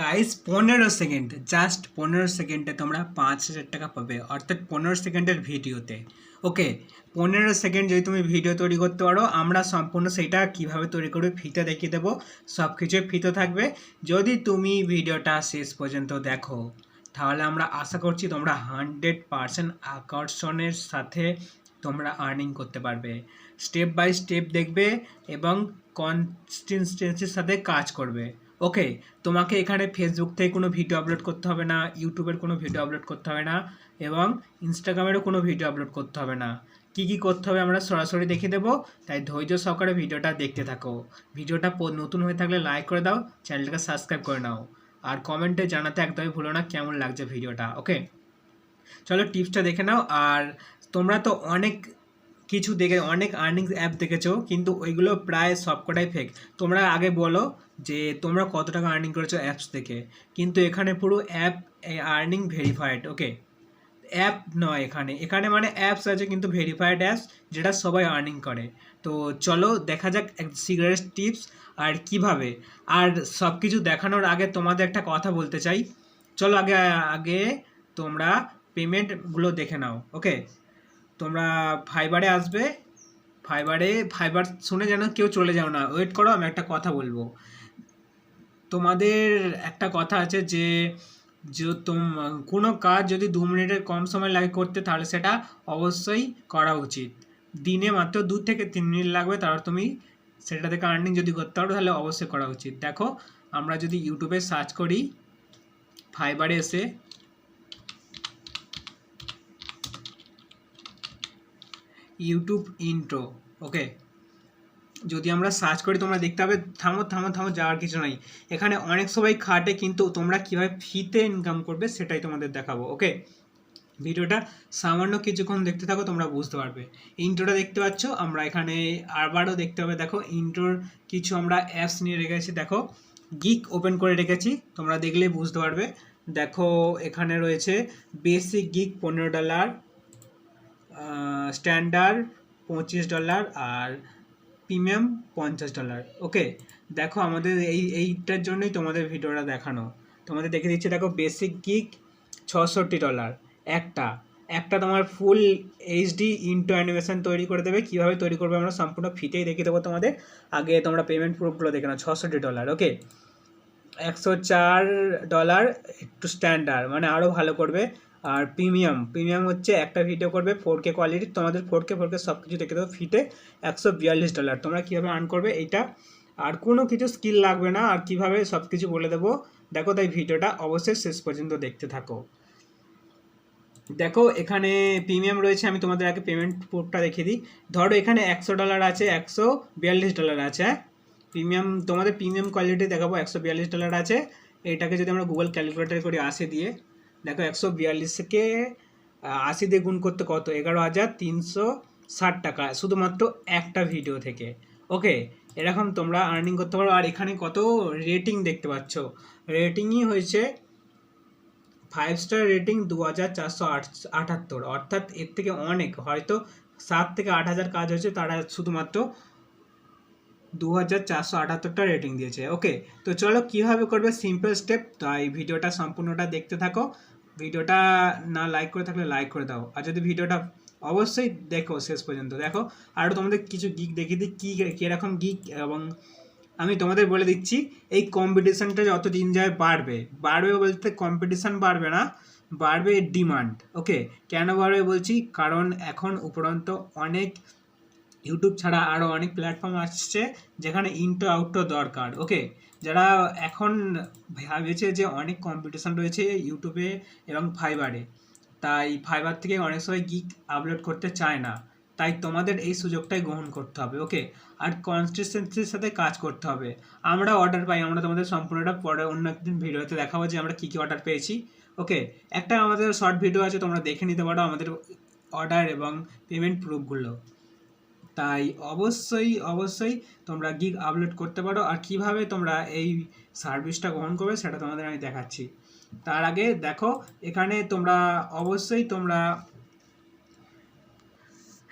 Guys পনেরো second just পনেরো সেকেন্ডে তোমরা পাঁচ হাজার টাকা পাবে, অর্থাৎ পনেরো সেকেন্ডের ভিডিওতে। ওকে পনেরো সেকেন্ড যদি তুমি ভিডিও তৈরি করতে পারো, আমরা সম্পূর্ণ সেটা কীভাবে তৈরি করবে ফিতে দেখিয়ে দেবো সব কিছুই ফিতে থাকবে। যদি তুমি ভিডিওটা শেষ পর্যন্ত দেখো, তাহলে আমরা আশা করছি তোমরা হান্ড্রেড পারসেন্ট আকর্ষণের সাথে তোমরা আর্নিং করতে পারবে। স্টেপ বাই স্টেপ দেখবে এবং কনসিস্টেন্সির সাথে কাজ করবে। ওকে, তোমাকে এখানে ফেসবুক থেকে কোনো ভিডিও আপলোড করতে হবে না ইউটিউবের কোনো ভিডিও আপলোড করতে হবে না, এবং ইনস্টাগ্রামেরও কোনো ভিডিও আপলোড করতে হবে না। কি কি করতে হবে আমরা সরাসরি দেখিয়ে দেবো, তাই ধৈর্য সহকারে ভিডিওটা দেখতে থাকো। ভিডিওটা নতুন হয়ে থাকলে লাইক করে দাও, চ্যানেলটাকে সাবস্ক্রাইব করে নাও। আর কমেন্টে জানাতে একদমই ভুলো না কেমন লাগছে ভিডিওটা, ওকে? চলো টিপসটা দেখে নাও, আর তোমরা তো অনেক কিছু দেখে, অনেক আর্নিং অ্যাপ দেখেছ, কিন্তু ওইগুলো প্রায় সবকটাই ফেক তোমরা আগে বলো যে তোমরা কত টাকা আর্নিং করেছ অ্যাপস থেকে কিন্তু এখানে পুরো app earning verified okay app নয় এখানে। এখানে মানে অ্যাপস আছে কিন্তু ভেরিফাইড অ্যাপস যেটা সবাই আর্নিং করে। তো চলো দেখা যাক সিগারেট টিপস আর কীভাবে। আর সব কিছু দেখানোর আগে তোমাদের একটা কথা বলতে চাই। চলো আগে আগে তোমরা পেমেন্টগুলো দেখে নাও ওকে তোমরা ফাইবারে আসবে, ফাইবারে, ফাইবার শুনে যেন কেউ চলে যাও না। ওয়েট করো, আমি একটা কথা বলব। তোমাদের একটা কথা আছে যে যে তোম, কোনো কাজ যদি দু মিনিটের কম সময় লাগে করতে, তাহলে সেটা অবশ্যই করা উচিত। দিনে মাত্র দু থেকে তিন মিনিট লাগবে তারপর তুমি সেটা থেকে আর্নিং যদি করতে পারো, তাহলে অবশ্যই করা উচিত। দেখো, আমরা যদি ইউটিউবে সার্চ করি, ফাইবারে এসে ইউটিউব ইন্ট্রো ওকে যদি আমরা সার্চ করি, তোমরা দেখতে পাবে, থামো থামো থামো, যাওয়ার কিছু নাই। এখানে অনেক সবাই খাটে, কিন্তু তোমরা কীভাবে ফিতে ইনকাম করবে, সেটাই তোমাদের দেখাবো ওকে ভিডিওটা সামান্য কিছুক্ষণ দেখতে থাকো, তোমরা বুঝতে পারবে। ইন্ট্রোটা দেখতে পাচ্ছ, আমরা এখানে আবারও দেখতে পাবে, দেখো ইন্ট্রোর কিছু আমরা অ্যাপস নিয়ে রেখেছি, দেখো। গিক ওপেন করে রেখেছি, তোমরা দেখলেই বুঝতে পারবে। দেখো, এখানে রয়েছে বেসিক গিক পনেরো ডলার স্ট্যান্ডার্ড পঁচিশ ডলার আর প্রিমিয়াম পঞ্চাশ ডলার ওকে দেখো আমাদের এই, এইটার জন্যই তোমাদের ভিডিওটা দেখানো। তোমাদের দেখে দিচ্ছি, দেখো বেসিক গিক ছষট্টি ডলার একটা। একটা তোমার ফুল এইচডি ইন্টো অ্যানিমেশন তৈরি করে দেবে। কীভাবে তৈরি করবে আমরা সম্পূর্ণ ফিতেই দেখিয়ে দেবো তোমাদের। আগে তোমরা পেমেন্ট প্রুফগুলো দেখে নাও, ছষট্টি ডলার ওকে একশো চার ডলার একটু স্ট্যান্ডার্ড মানে আরও ভালো করবে। আর প্রিমিয়াম প্রিমিয়াম হচ্ছে একটা ভিডিও করবে ফোর কে কোয়ালিটি তোমাদের ফোর কে ফোর কে সব কিছু দেখে দেবো ফিটে একশো বিয়াল্লিশ ডলার তোমরা কীভাবে আর্ন করবে এইটা? আর কোনো কিছু স্কিল লাগবে না, আর কীভাবে সব কিছু বলে দেবো, দেখো তাই ভিডিওটা অবশ্যই শেষ পর্যন্ত দেখতে থাকো। দেখো, এখানে প্রিমিয়াম রয়েছে, আমি তোমাদের আগে পেমেন্ট প্রুফটা দেখিয়ে দিই। ধরো এখানে একশো ডলার আছে, একশো বিয়াল্লিশ ডলার আছে প্রিমিয়াম তোমাদের প্রিমিয়াম কোয়ালিটি দেখাবো, একশো বিয়াল্লিশ ডলার আছে। এটাকে যদি আমরা গুগল ক্যালকুলেটার করি আশি দিয়ে দেখো একশো বিয়াল্লিশকে আশি দিয়ে গুণ করতে কত? এগারো হাজার তিনশো ষাট টাকা, শুধুমাত্র একটা ভিডিও থেকে। ওকে এরকম তোমরা আর্নিং করতে পারো। আর এখানে কত রেটিং দেখতে পাচ্ছ? রেটিংই হয়েছে ফাইভ স্টার রেটিং দু হাজার চারশো আটাত্তর অর্থাৎ এর থেকে অনেক। হয়তো সাত থেকে আট হাজার কাজ হয়েছে, তারা শুধুমাত্র দু হাজার চারশো আটাত্তরটা রেটিং দিয়েছে। ওকে তো চলো কীভাবে করবে? সিম্পল স্টেপ তাই ভিডিওটা সম্পূর্ণটা দেখতে থাকো। ভিডিওটা না লাইক করে থাকলে লাইক করে দাও। আর যদি ভিডিওটা অবশ্যই দেখো শেষ পর্যন্ত। দেখো আরও তোমাদের কিছু গিক দেখিয়ে দিই। কী, কীরকম গিক এবং আমি তোমাদের বলে দিচ্ছি, এই কম্পিটিশানটা যত দিন যায় বাড়বে। বাড়বে বলতে কম্পিটিশান বাড়বে না, বাড়বে ডিমান্ড ওকে কেন বাড়বে বলছি? কারণ এখন উপরন্ত অনেক ইউটিউব ছাড়া আরও অনেক প্ল্যাটফর্ম আসছে যেখানে ইনটো আউটটো দরকার ওকে যারা এখন ভেবেছে যে অনেক কম্পিটিশান রয়েছে ইউটিউবে এবং ফাইবারে তাই ফাইবার থেকে অনেক সময় গিক আপলোড করতে চায় না, তাই তোমাদের এই সুযোগটাই গ্রহণ করতে হবে ওকে আর কনসিস্টেন্সির সাথে কাজ করতে হবে, আমরা অর্ডার পাই, আমরা তোমাদের সম্পূর্ণটা পরে অন্য একদিন ভিডিওতে দেখাবো যে আমরা কী কী অর্ডার পেয়েছি ওকে একটা আমাদের শর্ট ভিডিও আছে, তোমরা দেখে নিতে পারো আমাদের অর্ডার এবং পেমেন্ট প্রুফগুলো তাই অবশ্যই অবশ্যই তোমরা গিগ আপলোড করতে পারো। আর কীভাবে তোমরা এই সার্ভিসটা গ্রহণ করবে সেটা তোমাদের আমি দেখাচ্ছি। তার আগে দেখো, এখানে তোমরা অবশ্যই তোমরা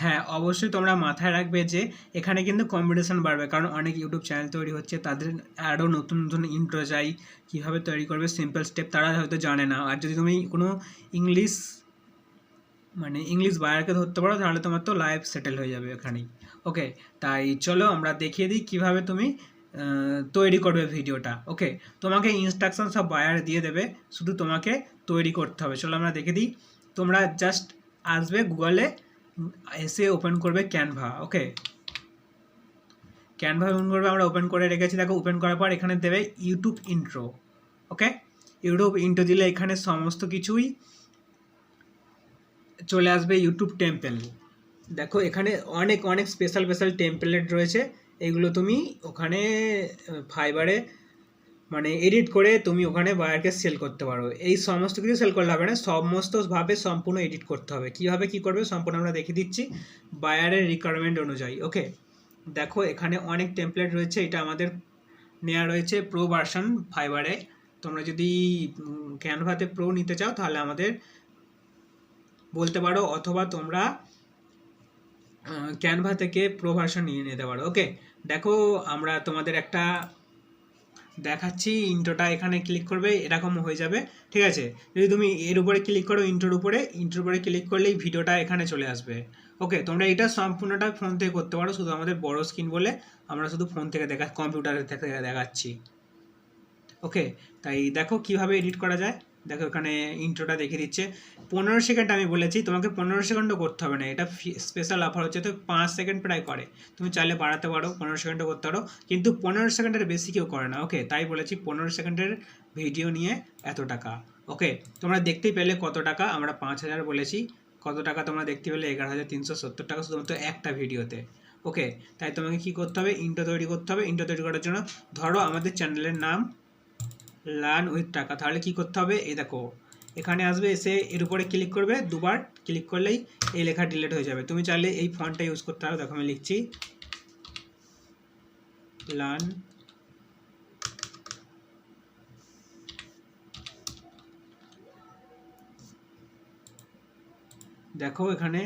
হ্যাঁ অবশ্যই তোমরা মাথায় রাখবে যে এখানে কিন্তু কম্পিটিশান বাড়বে। কারণ অনেক ইউটিউব চ্যানেল তৈরি হচ্ছে, তাদের আরও নতুন নতুন ইন্ট্রো কীভাবে তৈরি করবে সিম্পল স্টেপ তারা হয়তো জানে না। আর যদি তুমি কোনো ইংলিশ মানে ইংলিশ বায়ারকে ধরতে পারো তাহলে তোমার তো লাইফ সেটেল হয়ে যাবে এখানেই ওকে তাই চলো আমরা দেখিয়ে দিই কীভাবে তুমি তৈরি করবে ভিডিওটা। ওকে তোমাকে ইনস্ট্রাকশন সব বায়ার দিয়ে দেবে, শুধু তোমাকে তৈরি করতে হবে। চলো আমরা দেখে দিই, তোমরা জাস্ট আসবে গুগলে এসে ওপেন করবে ক্যানভা ওকে ক্যানভা ওপেন করবে, আমরা ওপেন করে রেখেছি। দেখো ওপেন করার পর এখানে দেবে YouTube intro okay YouTube intro দিলে এখানে সমস্ত কিছুই চলে আসবে ইউটিউব টেম্পেল দেখো, এখানে অনেক অনেক স্পেশাল স্পেশাল টেম্পলেট রয়েছে। এগুলো তুমি ওখানে ফাইবারে মানে এডিট করে তুমি ওখানে বায়ারকে সেল করতে পারো। এই সমস্ত কিছু সেল করলে হবে না। সমস্তভাবে সম্পূর্ণ এডিট করতে হবে। কীভাবে কী করবে সম্পূর্ণ আমরা দেখে দিচ্ছি বায়ারের রিকোয়ারমেন্ট অনুযায়ী ওকে দেখো, এখানে অনেক টেমপ্লেট রয়েছে। এটা আমাদের নেওয়া রয়েছে প্রো ভার্সন ফাইবারে তোমরা যদি ক্যানভাতে প্রো নিতে চাও, তাহলে আমাদের বলতে পারো অথবা তোমরা ক্যানভা থেকে প্রো ভার্সন নিয়ে নিতে পারো ওকে দেখো, আমরা তোমাদের একটা দেখাচ্ছি ইন্ট্রোটা এখানে ক্লিক করবে, এরকম হয়ে যাবে, ঠিক আছে? যদি তুমি এর উপরে ক্লিক করো ইন্ট্রোর উপরে ইন্ট্রোর উপরে ক্লিক করলেই ভিডিওটা এখানে চলে আসবে ওকে তোমরা এটা সম্পূর্ণটা ফোন থেকে করতে পারো, শুধু আমাদের বড় স্ক্রিন বলে আমরা শুধু ফোন থেকে দেখা কম্পিউটারে থেকে দেখাচ্ছি ওকে তাই দেখো কীভাবে এডিট করা যায়। দেখো এখানে ইন্ট্রোটা দেখে দিচ্ছে। পনেরো সেকেন্ড আমি বলেছি, তোমাকে পনেরো সেকেন্ডও করতে হবে না। এটা স্পেশাল অফার হচ্ছে, তো পাঁচ সেকেন্ড প্রায় করে। তুমি চাইলে বাড়াতে পারো, পনেরো সেকেন্ডও করতে পারো। কিন্তু পনেরো সেকেন্ডের বেশি কেউ করে না। ওকে তাই বলেছি পনেরো সেকেন্ডের ভিডিও নিয়ে এত টাকা। ওকে তোমরা দেখতেই পেলে কত টাকা। আমরা পাঁচ হাজার বলেছি। কত টাকা তোমরা দেখতে পেলে? এগারো হাজার তিনশো সত্তর টাকা শুধুমাত্র একটা ভিডিওতে ওকে তাই তোমাকে কি করতে হবে? ইন্টো তৈরি করতে হবে। ইন্টো তৈরি করার জন্য ধরো আমাদের চ্যানেলের নাম লার্ন উইথ টাকা। তাহলে কি করতে হবে? এই দেখো, এখানে আসবে, এসে এর উপরে ক্লিক করবে, দুবার ক্লিক করলেই এই লেখা ডিলিট হয়ে যাবে। তুমি চাইলে এই ফন্টটা ইউজ করতে পারো। দেখো, আমি লিখছি লার্ন দেখো, এখানে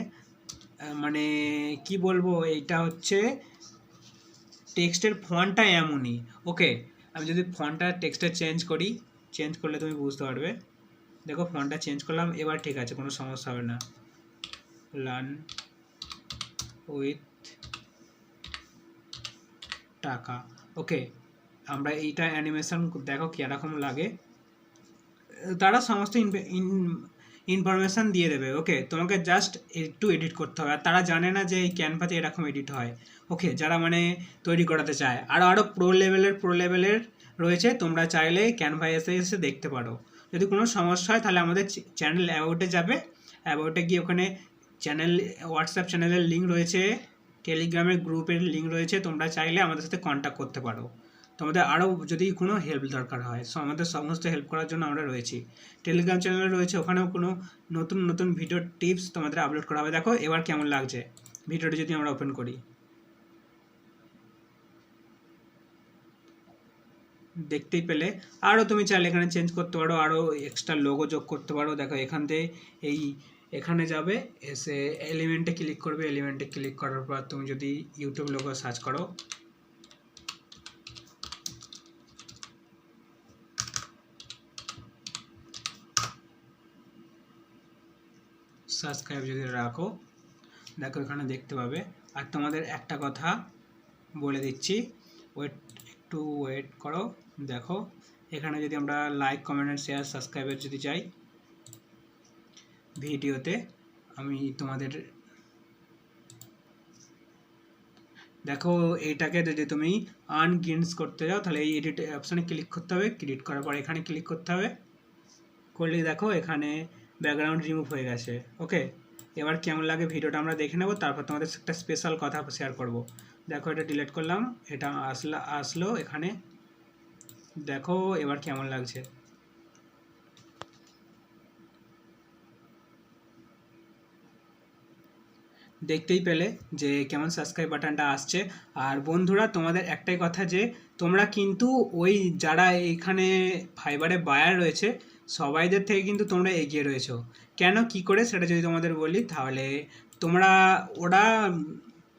মানে কি বলব, এইটা হচ্ছে টেক্সটের ফন্টটা এমনই। ওকে আমি যদি ফন্টটা টেক্সটটা চেঞ্জ করি, চেঞ্জ করলে তুমি বুঝতে পারবে। দেখো ফন্টটা চেঞ্জ করলাম, এবার ঠিক আছে, কোনো সমস্যা হবে না। লার্ন উইথ টাকা। ওকে, আমরা এইটা অ্যানিমেশন দেখো কীরকম লাগে। তারা সমস্ত ইনফরমেশান দিয়ে দেবে ওকে তোমাকে জাস্ট একটু এডিট করতে হবে। আর তারা জানে না যে এই ক্যানভাতে এরকম এডিট হয় ওকে যারা মানে তৈরি করাতে চায়। আরও আরও প্রো লেভেলের প্রো লেভেলের রয়েছে, তোমরা চাইলে ক্যানভা এসে এসে দেখতে পারো। যদি কোনো সমস্যা হয়, তাহলে আমাদের চ্যানেল অ্যাবাউটে যাবে। অ্যাবাউটে গিয়ে ওখানে চ্যানেল হোয়াটসঅ্যাপ চ্যানেলের লিঙ্ক রয়েছে টেলিগ্রামের গ্রুপের লিঙ্ক রয়েছে, তোমরা চাইলে আমাদের সাথে কন্ট্যাক্ট করতে পারো। তোমাদের আরও যদি কোনো হেল্প দরকার হয় সো আমাদের সমস্ত হেল্প করার জন্য আমরা রয়েছি। টেলিগ্রাম চ্যানেল রয়েছে, ওখানেও কোনো নতুন নতুন ভিডিও টিপস তোমাদের আপলোড করা হবে। দেখো, এবার কেমন লাগছে? ভিডিওটি যদি আমরা ওপেন করি। দেখতেই পেলে। আরও তুমি চাইলে এখানে চেঞ্জ করতে পারো আরও এক্সট্রা লোগো যোগ করতে পারো। দেখো, এখান থেকে এই, এখানে যাবে, এসে এলিমেন্টে ক্লিক করবে। এলিমেন্টে ক্লিক করার পর তুমি যদি ইউটিউব লোগো সার্চ করো সাবস্ক্রাইব যদি রাখো, দেখো এখানে দেখতে পাবে। আর তোমাদের একটা কথা বলে দিচ্ছি ওয়েট একটু ওয়েট করো, দেখো। এখানে যদি আমরা লাইক কমেন্ট শেয়ার সাবস্ক্রাইবের যদি চাই, ভিডিওতে আমি তোমাদের দেখো এইটাকে যদি তুমি আনগিনস করতে যাও, তাহলে এই এডিট অপশানে ক্লিক করতে হবে। ক্লিক করার পর এখানে ক্লিক করতে হবে। করলে দেখো, এখানে ব্যাকগ্রাউন্ড রিমুভ হয়ে গেছে। ওকে এবার কেমন লাগে ভিডিওটা আমরা দেখে নেব, তারপর তোমাদের একটা স্পেশাল কথা শেয়ার করব। দেখো, এটা ডিলিট করলাম, এটা আসলো আসলো এখানে। দেখো, এবার কেমন লাগছে। দেখতেই পেলে যে কেমন সাবস্ক্রাইব বাটনটা আসছে। আর বন্ধুরা, তোমাদের একটাই কথা যে, তোমরা কিন্তু ওই যারা এখানে ফাইবারে বায়ার রয়েছে সবাইদের থেকে কিন্তু তোমরা এগিয়ে রয়েছো। কেন, কি করে, সেটা যদি তোমাদের বলি, তাহলে তোমরা, ওরা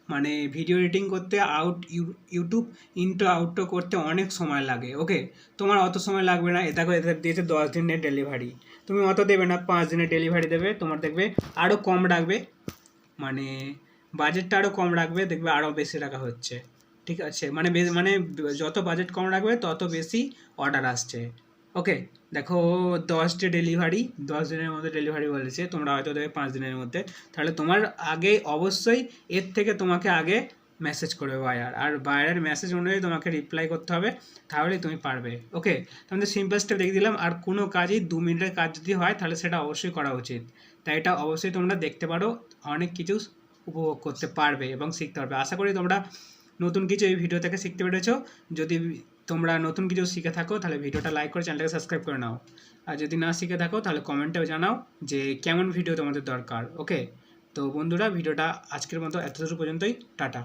মানে ভিডিও এডিটিং করতে আউট ইউটিউব ইন্টো আউটটো করতে অনেক সময় লাগে ওকে তোমার অত সময় লাগবে না, এটা এদের দিয়েছে দশ দিনের ডেলিভারি তুমি অত দেবে না, পাঁচ দিনের ডেলিভারি দেবে, তোমার দেখবে আরও কম রাখবে মানে বাজেটটা আরও কম রাখবে, দেখবে আরও বেশি রাখা হচ্ছে, ঠিক আছে? মানে মানে যত বাজেট কম রাখবে, তত বেশি অর্ডার আসছে। ওকে দেখো, দশটি ডেলিভারি দশ দিনের মধ্যে ডেলিভারি বলেছে, তোমরা হয়তো দেবে পাঁচ দিনের মধ্যে। তাহলে তোমার আগে অবশ্যই এর থেকে তোমাকে আগে মেসেজ করবে বায়ার আর বায়ারের মেসেজ অনুযায়ী তোমাকে রিপ্লাই করতে হবে, তাহলেই তুমি পারবে। ওকে তোমাদের সিম্পল স্টেপ দেখে দিলাম, আর কোনো কাজই দু মিনিটের কাজ যদি হয়, তাহলে সেটা অবশ্যই করা উচিত। তাই এটা অবশ্যই তোমরা দেখতে পারো, অনেক কিছু উপভোগ করতে পারবে এবং শিখতে পারবে। আশা করি তোমরা নতুন কিছু এই ভিডিও থেকে শিখতে পেরেছ। যদি তোমরা নতুন কিছু শিখে থাকো, তাহলে ভিডিওটা লাইক করে চ্যানেলটাকে সাবস্ক্রাইব করে নাও। আর যদি না শিখে থাকো, তাহলে কমেন্টেও জানাও যে কেমন ভিডিও তোমাদের দরকার ওকে তো বন্ধুরা ভিডিওটা আজকের মতো এতটুকু পর্যন্তই, টাটা।